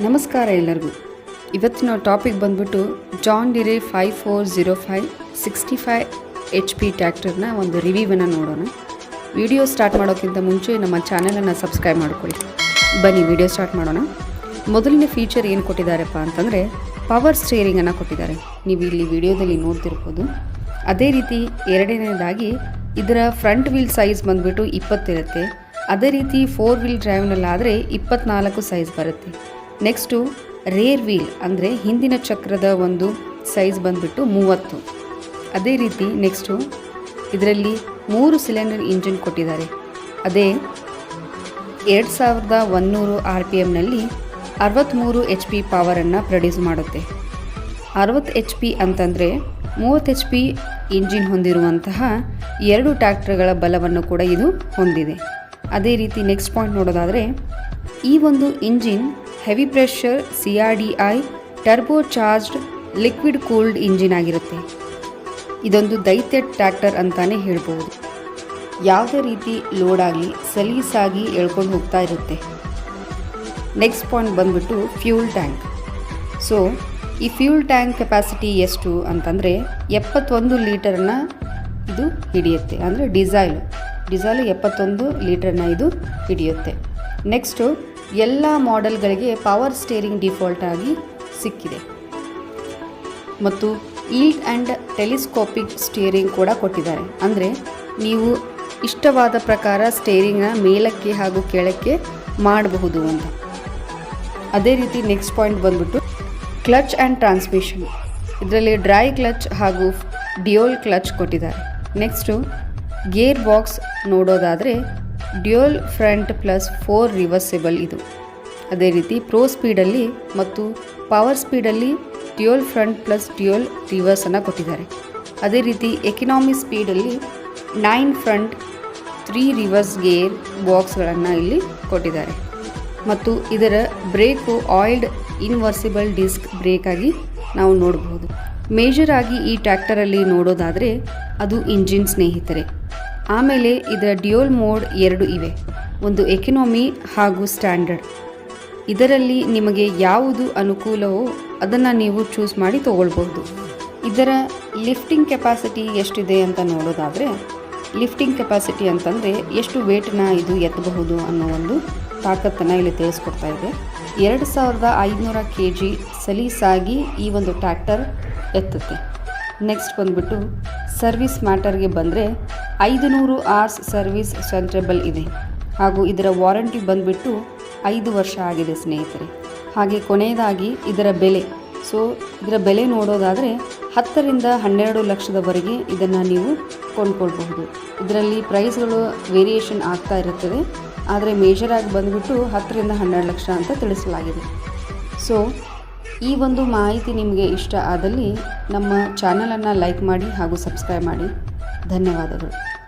ನಮಸ್ಕಾರ ಎಲ್ಲರಿಗೂ. ಇವತ್ತಿನ ಟಾಪಿಕ್ ಬಂದ್ಬಿಟ್ಟು John Deere five four zero five sixty five H P ಟ್ಯಾಕ್ಟರ್ನ ಒಂದು ರಿವ್ಯೂವನ್ನು ನೋಡೋಣ. ವಿಡಿಯೋ ಸ್ಟಾರ್ಟ್ ಮಾಡೋಕ್ಕಿಂತ ಮುಂಚೆ ನಮ್ಮ ಚಾನಲನ್ನು ಸಬ್ಸ್ಕ್ರೈಬ್ ಮಾಡ್ಕೊಳ್ಳಿ. ಬನ್ನಿ, ವಿಡಿಯೋ ಸ್ಟಾರ್ಟ್ ಮಾಡೋಣ. ಮೊದಲನೇ ಫೀಚರ್ ಏನು ಕೊಟ್ಟಿದ್ದಾರೆಪ್ಪ ಅಂತಂದರೆ ಪವರ್ ಸ್ಟೇರಿಂಗನ್ನು ಕೊಟ್ಟಿದ್ದಾರೆ. ನೀವು ಇಲ್ಲಿ ವಿಡಿಯೋದಲ್ಲಿ ನೋಡ್ತಿರ್ಬೋದು. ಅದೇ ರೀತಿ ಎರಡನೇದಾಗಿ ಇದರ ಫ್ರಂಟ್ ವೀಲ್ ಸೈಜ್ ಬಂದುಬಿಟ್ಟು ಇಪ್ಪತ್ತಿರುತ್ತೆ ಅದೇ ರೀತಿ ಫೋರ್ ವೀಲ್ ಡ್ರೈವ್ನಲ್ಲಾದರೆ ಇಪ್ಪತ್ನಾಲ್ಕು ಸೈಜ್ ಬರುತ್ತೆ. ನೆಕ್ಸ್ಟು ರೇರ್ ವೀಲ್ ಅಂದರೆ ಹಿಂದಿನ ಚಕ್ರದ ಒಂದು ಸೈಜ್ ಬಂದ್ಬಿಟ್ಟು ಮೂವತ್ತು. ಅದೇ ರೀತಿ ನೆಕ್ಸ್ಟು ಇದರಲ್ಲಿ ಮೂರು ಸಿಲಿಂಡರ್ ಇಂಜಿನ್ ಕೊಟ್ಟಿದ್ದಾರೆ. ಅದೇ ಎರಡು ಸಾವಿರದ ಒಂದುನೂರು ಆರ್ ಪಿ ಎಮ್ನಲ್ಲಿ ಅರವತ್ತ್ಮೂರು ಎಚ್ ಪಿ ಪವರನ್ನು ಪ್ರೊಡ್ಯೂಸ್ ಮಾಡುತ್ತೆ. ಅರವತ್ತು ಎಚ್ ಪಿ ಅಂತಂದರೆ ಮೂವತ್ತು ಎಚ್ ಪಿ ಇಂಜಿನ್ ಹೊಂದಿರುವಂತಹ ಎರಡು ಟ್ರ್ಯಾಕ್ಟರ್ಗಳ ಬಲವನ್ನು ಕೂಡ ಇದು ಹೊಂದಿದೆ. ಅದೇ ರೀತಿ ನೆಕ್ಸ್ಟ್ ಪಾಯಿಂಟ್ ನೋಡೋದಾದರೆ, ಈ ಒಂದು engine heavy pressure C R D I turbo charged liquid cooled engine ಆಗಿರುತ್ತೆ. ಇದೊಂದು ದೈತ್ಯ ಟ್ರ್ಯಾಕ್ಟರ್ ಅಂತಾನೆ ಹೇಳ್ಬೋದು. ಯಾವುದೇ ರೀತಿ ಲೋಡ್ ಆಗಲಿ ಸಲೀಸಾಗಿ ಎಳ್ಕೊಂಡು ಹೋಗ್ತಾ ಇರುತ್ತೆ. ನೆಕ್ಸ್ಟ್ ಪಾಯಿಂಟ್ ಬಂದ್ಬಿಟ್ಟು ಫ್ಯೂಲ್ ಟ್ಯಾಂಕ್ ಸೊ ಈ ಫ್ಯೂಲ್ ಟ್ಯಾಂಕ್ ಕೆಪಾಸಿಟಿ ಎಷ್ಟು ಅಂತಂದರೆ, ಎಪ್ಪತ್ತೊಂದು ಲೀಟರ್ನ ಇದು ಹಿಡಿಯುತ್ತೆ, ಅಂದರೆ ಡಿಸೈಲ್ ಡಿಸೈಲು ಎಪ್ಪತ್ತೊಂದು ಲೀಟ್ರನ್ನು ಇದು ಹಿಡಿಯುತ್ತೆ. ನೆಕ್ಸ್ಟು ಎಲ್ಲ ಮಾಡೆಲ್ಗಳಿಗೆ ಪವರ್ ಸ್ಟೇರಿಂಗ್ ಡಿಫಾಲ್ಟ್ ಆಗಿ ಸಿಕ್ಕಿದೆ. ಮತ್ತು ಈಲ್ಡ್ ಆ್ಯಂಡ್ ಟೆಲಿಸ್ಕೋಪಿಕ್ ಸ್ಟೇರಿಂಗ್ ಕೂಡ ಕೊಟ್ಟಿದ್ದಾರೆ. ಅಂದರೆ ನೀವು ಇಷ್ಟವಾದ ಪ್ರಕಾರ ಸ್ಟೇರಿಂಗ್ನ ಮೇಲಕ್ಕೆ ಹಾಗೂ ಕೆಳಕ್ಕೆ ಮಾಡಬಹುದು ಅಂತ. ಅದೇ ರೀತಿ ನೆಕ್ಸ್ಟ್ ಪಾಯಿಂಟ್ ಬಂದ್ಬಿಟ್ಟು ಕ್ಲಚ್ ಆ್ಯಂಡ್ ಟ್ರಾನ್ಸ್ಮಿಷನ್ ಇದರಲ್ಲಿ ಡ್ರೈ ಕ್ಲಚ್ ಹಾಗೂ ಡಿಯೋಲ್ ಕ್ಲಚ್ ಕೊಟ್ಟಿದ್ದಾರೆ. ನೆಕ್ಸ್ಟು ಗೇರ್ ಬಾಕ್ಸ್ ನೋಡೋದಾದರೆ dual front plus four reversible ಇದು. ಅದೇ ರೀತಿ ಪ್ರೋ ಸ್ಪೀಡಲ್ಲಿ ಮತ್ತು ಪವರ್ ಸ್ಪೀಡಲ್ಲಿ ಡ್ಯೂಯಲ್ ಫ್ರಂಟ್ ಪ್ಲಸ್ ಡ್ಯೂಯಲ್ ರಿವರ್ಸನ್ನು ಕೊಟ್ಟಿದ್ದಾರೆ. ಅದೇ ರೀತಿ economy ಸ್ಪೀಡಲ್ಲಿ nine front three reverse gear ಬಾಕ್ಸ್ಗಳನ್ನು ಇಲ್ಲಿ ಕೊಟ್ಟಿದ್ದಾರೆ. ಮತ್ತು ಇದರ brake oil immersed disc brake ಆಗಿ ನಾವು ನೋಡಬಹುದು ಮೇಜರ್ ಆಗಿ ಈ ಟ್ರ್ಯಾಕ್ಟರಲ್ಲಿ ನೋಡೋದಾದರೆ ಅದು ಇಂಜಿನ್ ಸ್ನೇಹಿತರೆ. ಆಮೇಲೆ ಇದರ ಡ್ಯೂಯಲ್ ಮೋಡ್ ಎರಡು ಇವೆ. ಒಂದು ಎಕನಾಮಿ ಹಾಗೂ ಸ್ಟ್ಯಾಂಡರ್ಡ್. ಇದರಲ್ಲಿ ನಿಮಗೆ ಯಾವುದು ಅನುಕೂಲವೋ ಅದನ್ನು ನೀವು ಚೂಸ್ ಮಾಡಿ ತೊಗೊಳ್ಬೋದು ಇದರ ಲಿಫ್ಟಿಂಗ್ ಕೆಪಾಸಿಟಿ ಎಷ್ಟಿದೆ ಅಂತ ನೋಡೋದಾದರೆ ಲಿಫ್ಟಿಂಗ್ ಕೆಪಾಸಿಟಿ ಅಂತಂದರೆ ಎಷ್ಟು ವೇಟನ್ನ ಇದು ಎತ್ತಬಹುದು ಅನ್ನೋ ಒಂದು ತಾಕತ್ತನ್ನು ಇಲ್ಲಿ ತಿಳಿಸ್ಕೊಡ್ತಾ ಇದೆ. ಎರಡು ಸಾವಿರದ ಐದುನೂರ ಕೆ ಜಿ ಸಲೀಸಾಗಿ ಈ ಒಂದು ಟ್ರ್ಯಾಕ್ಟರ್ ಎತ್ತುತ್ತೆ. ನೆಕ್ಸ್ಟ್ ಬಂದುಬಿಟ್ಟು ಸರ್ವಿಸ್ ಮ್ಯಾಟರ್ಗೆ ಬಂದರೆ ಐದು ನೂರು ಆರ್ಸ್ ಸರ್ವಿಸ್ ಸೆಂಟ್ರೇಬಲ್ ಇದೆ. ಹಾಗೂ ಇದರ ವಾರಂಟಿ ಬಂದುಬಿಟ್ಟು ಐದು ವರ್ಷ ಆಗಿದೆ ಸ್ನೇಹಿತರೆ. ಹಾಗೆ ಕೊನೆಯದಾಗಿ ಇದರ ಬೆಲೆ. ಸೊ ಇದರ ಬೆಲೆ ನೋಡೋದಾದರೆ ಹತ್ತರಿಂದ ಹನ್ನೆರಡು ಲಕ್ಷದವರೆಗೆ ಇದನ್ನು ನೀವು ಕೊಂಡ್ಕೊಳ್ಬಹುದು. ಇದರಲ್ಲಿ ಪ್ರೈಸ್ಗಳು ವೇರಿಯೇಷನ್ ಆಗ್ತಾ ಇರುತ್ತದೆ. ಆದರೆ ಮೇಜರಾಗಿ ಬಂದುಬಿಟ್ಟು ಹತ್ತರಿಂದ ಹನ್ನೆರಡು ಲಕ್ಷ ಅಂತ ತಿಳಿಸಲಾಗಿದೆ. ಸೊ ಈ ಒಂದು ಮಾಹಿತಿ ನಿಮಗೆ ಇಷ್ಟ ಆದಲ್ಲಿ ನಮ್ಮ ಚಾನಲನ್ನು ಲೈಕ್ ಮಾಡಿ ಹಾಗೂ ಸಬ್ಸ್ಕ್ರೈಬ್ ಮಾಡಿ. ಧನ್ಯವಾದಗಳು.